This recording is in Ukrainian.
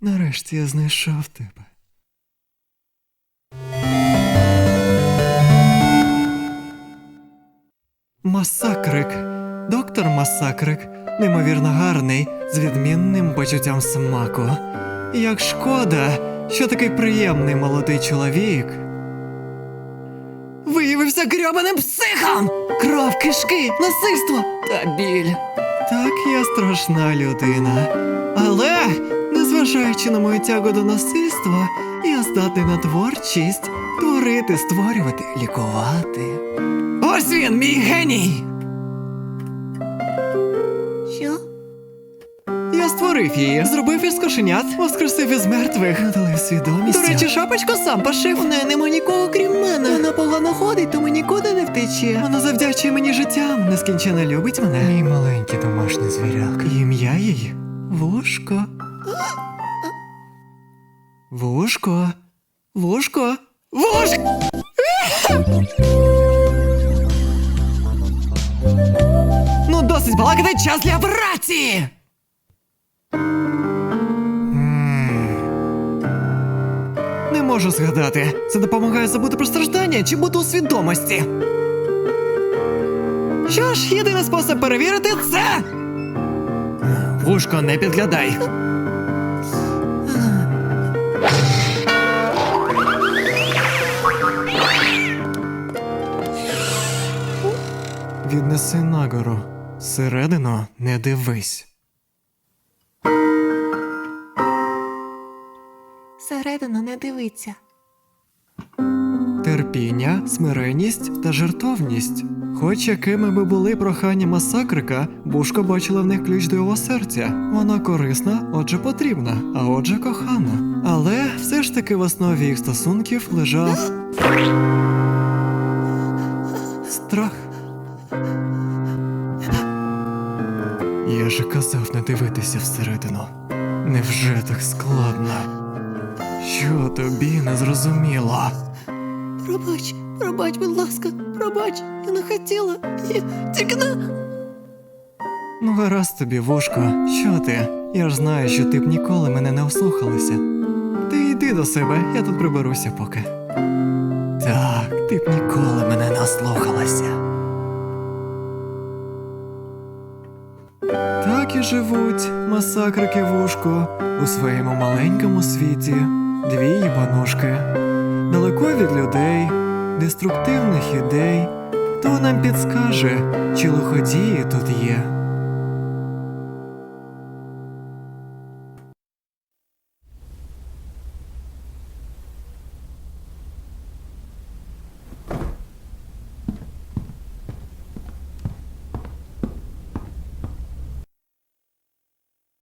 Нарешті я знайшов тебе. Масакрик. Доктор Масакрик. Неймовірно гарний, з відмінним почуттям смаку. Як шкода, що такий приємний молодий чоловік. Виявився грьобаним психом! Кров, кишки, насильство та біль. Так, я страшна людина. Але, незважаючи на мою тягу до насильства, я здатний на творчість творити, створювати, лікувати. Ось він, мій геній! Що? Я створив її, зробив із кошенят, воскресив із мертвих, надалив свідомість. До речі, шапочку сам пошив. У неї нема нікого крім мене. Вона погано ходить, тому нікуди не втече. Вона завдячує мені життям, нескінченно любить мене. Мій маленький домашній звіряк. Ім'я їй Вушко. Вушко. Вушко. Вушко! Ну, досить балакати час для операції! Не можу згадати. Це допомагає забути про страждання чи бути у свідомості. Що ж, єдиний спосіб перевірити це. Вушко, не підглядай. Віднеси нагору. Середину не дивись. Середину не дивиться. Терпіння, смиренність та жертовність. Хоч якими би були прохання масакрика, Бушко бачила в них ключ до його серця. Вона корисна, отже потрібна, а отже кохана. Але все ж таки в основі їх стосунків лежав страх. Я же казав не дивитися всередину. Невже так складно? Що тобі не зрозуміло? Пробач, пробач, будь ласка, пробач, я не хотіла. Я тільки не. Ну, гаразд тобі, вушко, що ти? Я ж знаю, що ти б ніколи мене не ослухалася. Ти йди до себе, я тут приберуся поки. Так, ти б ніколи мене не ослухалася. Так і живуть масакрики вушко у своєму маленькому світі. Дві їбанушки. Далеко від людей, деструктивних ідей. Хто нам підскаже, чи лиходії тут є?